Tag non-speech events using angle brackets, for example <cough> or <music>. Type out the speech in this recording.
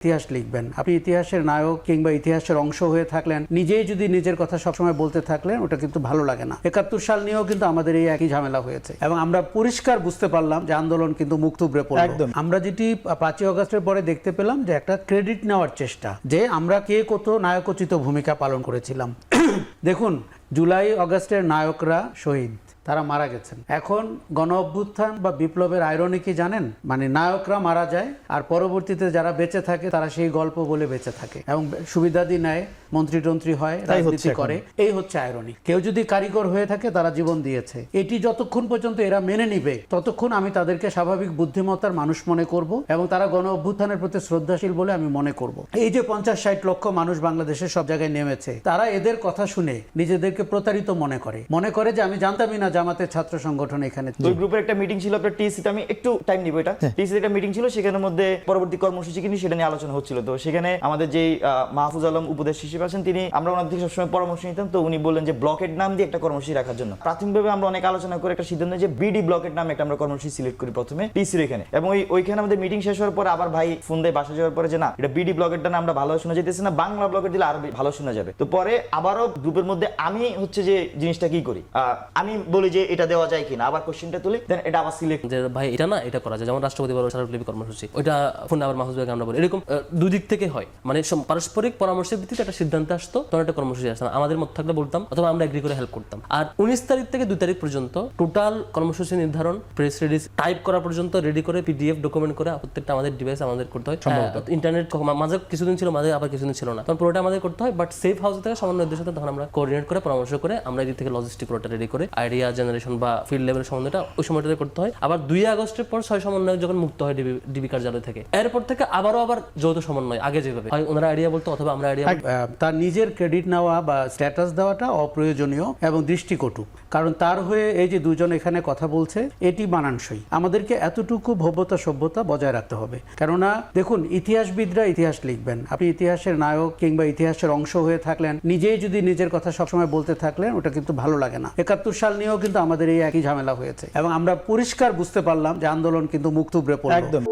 ইতিহাস লিখবেন। আপনি ইতিহাসের নায়ক কিংবা ইতিহাসের অংশ হয়ে থাকলেন নিজেই যদি নিজের কথা সবসময় বলতে থাকলেন ওটা কিন্তু ভালো লাগে না। একাত্তর সাল নিয়েও কিন্তু আমাদের এই একই ঝামেলা হয়েছে। এবং আমরা পরিষ্কার বুঝতে পারলাম যে আন্দোলন কিন্তু মুখ থুবড়ে পড়ল। একদম। আমরা যেটি পাঁচই অগস্টের পরে দেখতে পেলাম যে একটা ক্রেডিট নেওয়ার চেষ্টা যে আমরা কে কত নায়কোচিত ভূমিকা পালন করেছিলাম। <clears throat> দেখুন জুলাই অগস্টের নায়করা শহীদ। তারা মারা গেছেন। এখন গণ অভ্যুত্থান বা বিপ্লবের আয়রনি কি জানেন? মানে নায়করা মারা যায় আর পরবর্তীতে যারা বেঁচে থাকে তারা সেই গল্প বলে বেঁচে থাকে এবং সুবিধাদি নেয় মন্ত্রী টন্ত্রী হয় রাজনীতি করে। এই হচ্ছে আয়রনি কেউ যদি কারিগর হয়ে থাকে তারা জীবন দিয়েছে। এটি যতক্ষণ পর্যন্ত এরা মেনে নিবে ততক্ষণ আমি তাদেরকে স্বাভাবিক বুদ্ধিমত্তার মানুষ মনে করব এবং তারা গণ অভ্যুত্থানের প্রতি শ্রদ্ধাশীল বলে আমি মনে করব। এই যে পঞ্চাশ ষাট লক্ষ মানুষ বাংলাদেশের সব জায়গায় নেমেছে তারা এদের কথা শুনে নিজেদেরকে প্রতারিত মনে করে। মনে করে যে আমি জানতামই না জামাতের ছাত্র সংগঠন এখানে। ওই গ্রুপের একটা মিটিং ছিল আপনার টিসিতে আমি একটু টাইম নিব এটা। টিসিতে একটা মিটিং ছিল সেখানের মধ্যে পরবর্তী কর্মসূচি কিন্তু সেটা নিয়ে আলোচনা হচ্ছিল। তো সেখানে আমাদের যে মাহফুজ আলম উপদেশ হিসেবে আছেন তিনি আমরা ওনার থেকে সবসময় পরামর্শ নিতাম। তো উনি বললেন যে ব্লকের নাম দিয়ে একটা কর্মসূচি রাখার জন্য। প্রাথমিকভাবে আমরা অনেক আলোচনা করে একটা সিদ্ধান্ত যে বিডি ব্লকের নামে একটা আমরা কর্মসূচি সিলেক্ট করি প্রথমে টিসির এখানে। এবং ওই ওইখানে আমাদের মিটিং শেষ হওয়ার পরে আবার ভাই ফোন দেয় বাসা যাওয়ার পরে যে না এটা বিডি ব্লকেরটা না আমরা ভালো শোনা যেতেছে না বাংলা ব্লকের দিলে আরও ভালো শোনা যাবে। তো পরে আবারও গ্রুপের মধ্যে আমি হচ্ছে যে জিনিসটা কি করি? আহ, আমি বলি যে এটা দেওয়া যায় কিনা? আবার কোশ্চেনটা তুলি দেন এটা আবার সিলেক্ট যে ভাই এটা না এটা করা যায়। যেমন রাষ্ট্রপতি বলো স্মারকলিপি কর্মসূচি। ওইটা ফোনে আবার মাহফুজ ভাইকে আমরা বলি। এরকম দুই দিক থেকে হয়। মানে পারস্পরিক পরামর্শের ভিত্তিতে একটা সিদ্ধান্ত আসতো তখন একটা কর্মসূচি আসতো আমাদের মত থাকলে বলতাম অথবা আমরা এগ্রি করে হেল্প করতাম। আর উনিশ তারিখ থেকে দুই তারিখ পর্যন্ত টোটাল কর্মসূচি নির্ধারণ প্রেস রিলিজ টাইপ করা পর্যন্ত রেডি করে পিডিএফ ডকুমেন্ট করে প্রত্যেকটা আমাদের ডিভাইস আমাদের করতে হয়। ইন্টারনেট মাঝে কিছুদিন ছিল মাঝে আবার কিছুদিন ছিল না। তখন পুরোটা আমাদের করতে হয় বাট সেফ হাউস থেকে সমন্বয়ের সাথে তখন আমরা কোঅর্ডিনেট করে পরামর্শ করে আমরা এদিক থেকে লজিস্টিক পুরোটা রেডি করে আইডিয়া জেনারেশন বা ফিল্ড লেভেলের সমন্বয়টা ওই সময়টাতে করতে হয়। আবার দুই আগস্টের পর ছয় সমন্বয় যখন মুক্ত হয় ডিবি ডিবি কার্যালয় থেকে। এরপর থেকে আবারও আবার যৌথ সমন্বয়, আগে যেভাবে। হয়, ওনারা আইডিয়া বলতো অথবা আমরা আইডিয়া তার নিজের ক্রেডিট নেওয়া বা স্ট্যাটাস দেওয়াটা অপ্রয়োজনীয় এবং দৃষ্টিকটু। কারণ তার হয়ে এই যে দুজন এখানে কথা বলছে, এটি মানানসই। আমাদেরকে এতটুকু ভব্যতা, সভ্যতা বজায় রাখতে হবে। কেননা, দেখুন, ইতিহাসবিদরা ইতিহাস লিখবেন। আপনি ইতিহাসের নায়ক কিংবা ইতিহাসের অংশ হয়ে থাকলেন, নিজেই যদি নিজের কথা সবসময় বলতে থাকলেন, ওটা কিন্তু ভালো লাগে না। একাত্তর সাল নিয়েও কিন্তু আমাদের এই একই ঝামেলা হয়েছে। এবং আমরা পরিষ্কার বুঝতে পারলাম যে আন্দোলন কিন্তু মুখ থুবড়ে একদম।